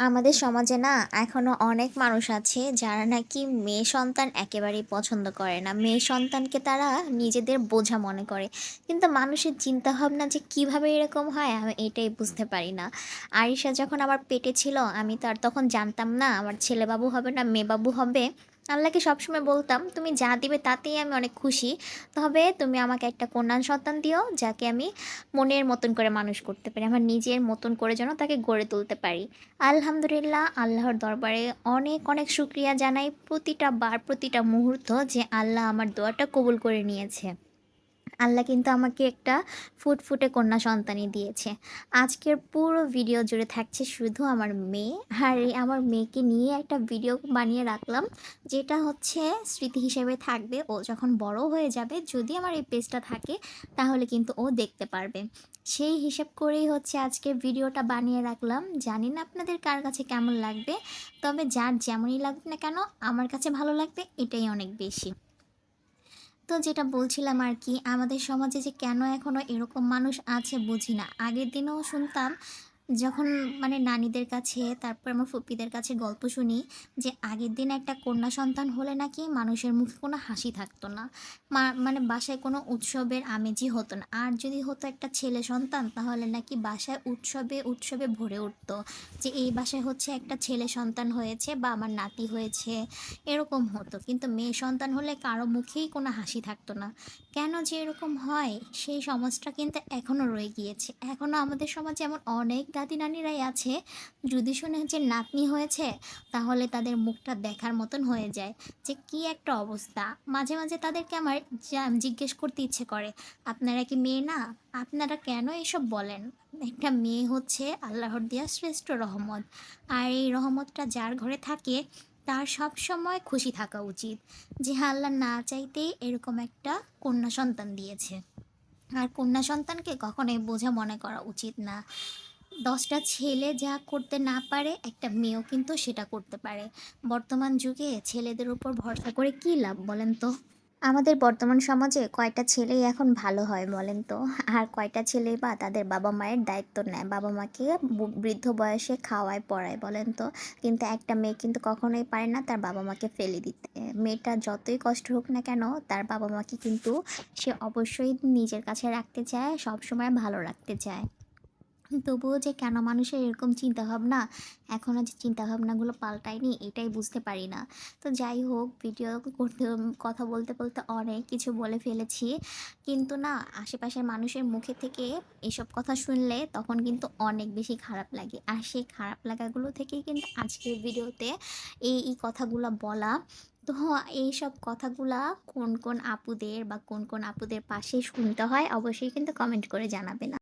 আমাদের সমাজে না এখনও অনেক মানুষ আছে যারা নাকি মেয়ে সন্তান একেবারেই পছন্দ করে না। মেয়ে সন্তানকে তারা নিজেদের বোঝা মনে করে। কিন্তু মানুষের চিন্তা ভাবনা যে কীভাবে এরকম হয় আমি এটাই বুঝতে পারি না। আরিশা যখন আমার পেটে ছিল আমি তার তখন জানতাম না, আমার ছেলেবাবু হবে না, মেয়েবাবু হবে। আল্লাহকে সবসময় বলতাম, তুমি যা দিবে তাতেই আমি অনেক খুশি। তবে তুমি আমাকে একটা কন্যান সন্তান দিও, যাকে আমি মনের মতন করে মানুষ করতে পারি, আমার নিজের মতন করে যেন তাকে গড়ে তুলতে পারি। আলহামদুলিল্লাহ, আল্লাহর দরবারে অনেক অনেক শুক্রিয়া জানাই প্রতিটা বার, প্রতিটা মুহূর্ত যে আল্লাহ আমার দোয়াটা কবুল করে নিয়েছে। আল্লাহ কিন্তু আমাকে একটা ফুটফুটে কন্যা সন্তানই দিয়েছে। আজকের পুরো ভিডিও জুড়ে থাকছে শুধু আমার মেয়ে। আর আমার মেয়েকে নিয়ে একটা ভিডিও বানিয়ে রাখলাম, যেটা হচ্ছে স্মৃতি হিসেবে থাকবে। ও যখন বড় হয়ে যাবে, যদি আমার এই পেজটা থাকে, তাহলে কিন্তু ও দেখতে পারবে। সেই হিসেব করেই হচ্ছে আজকে ভিডিওটা বানিয়ে রাখলাম। জানি না আপনাদের কার কাছে কেমন লাগবে, তবে যার যেমনই লাগবে না কেন, আমার কাছে ভালো লাগবে, এটাই অনেক বেশি। তো যেটা বলছিলাম আর কি আমাদের সমাজে যে কেন এখনও এরকম মানুষ আছে বুঝি না। আগের দিনেও শুনতাম যখন মানে নানিদের কাছে, তারপর আমার ফুপিদের কাছে গল্প শুনি যে আগের দিন একটা কন্যা সন্তান হলে নাকি মানুষের মুখে কোনো হাসি থাকতো না। মানে বাসায় কোনো উৎসবের আমেজই হতো না। আর যদি হতো একটা ছেলে সন্তান, তাহলে নাকি বাসায় উৎসবে উৎসবে ভরে উঠতো যে এই বাসায় হচ্ছে একটা ছেলে সন্তান হয়েছে বা আমার নাতি হয়েছে, এরকম হতো। কিন্তু মেয়ে সন্তান হলে কারও মুখেই কোনো হাসি থাকতো না। কেন যে এরকম হয়? সেই সমাজটা কিন্তু এখনও রয়ে গিয়েছে। এখনও আমাদের সমাজে এমন অনেক দাদি নানিরাই আছে। যদি শুনে যে নাতনি হয়েছে, তাহলে তাদের মুখটা দেখার মতন হয়ে যায় যে কি একটা অবস্থা। মাঝে মাঝে তাদেরকে আমার জিজ্ঞেস করতে ইচ্ছে করে, আপনারা কি মেয়ে না? আপনারা কেন এসব বলেন? একটা মেয়ে হচ্ছে আল্লাহর দেওয়া শ্রেষ্ঠ রহমত। আর এই রহমতটা যার ঘরে থাকে, তার সব সময় খুশি থাকা উচিত। যে হ্যাঁ আল্লাহ না চাইতেই এরকম একটা কন্যা সন্তান দিয়েছে। আর কন্যা সন্তানকে কখনোই বোঝা মনে করা উচিত না। দশটা ছেলে যা করতে না পারে, একটা মেয়েও কিন্তু সেটা করতে পারে। বর্তমান যুগে ছেলেদের উপর ভরসা করে কী লাভ বলেন তো? আমাদের বর্তমান সমাজে কয়টা ছেলেই এখন ভালো হয় বলেন তো? আর কয়টা ছেলেই বা তাদের বাবা মায়ের দায়িত্ব নেয়? বাবা মাকে বৃদ্ধ বয়সে খাওয়ায়, পড়ায় বলেন তো? কিন্তু একটা মেয়ে কিন্তু কখনোই পারে না তার বাবা মাকে ফেলে দিতে। মেয়েটা যতই কষ্ট হোক না কেন, তার বাবা মাকে কিন্তু সে অবশ্যই নিজের কাছে রাখতে চায়, সবসময় ভালো রাখতে চায়। তবুও যে কেন মানুষের এরকম চিন্তাভাবনা? এখনও যে চিন্তাভাবনাগুলো পাল্টায়নি, এটাই বুঝতে পারি না। তো যাই হোক ভিডিও করতে, কথা বলতে বলতে অনেক কিছু বলে ফেলেছি। কিন্তু না, আশেপাশের মানুষের মুখে থেকে এসব কথা শুনলে তখন কিন্তু অনেক বেশি খারাপ লাগে। আর সেই খারাপ লাগাগুলো থেকেই কিন্তু আজকের ভিডিওতে এই এই কথাগুলো বলা। তো এইসব কথাগুলা কোন কোন আপুদের বা কোন কোন আপুদের পাশে শুনতে হয়, অবশ্যই কিন্তু কমেন্ট করে জানাবেন।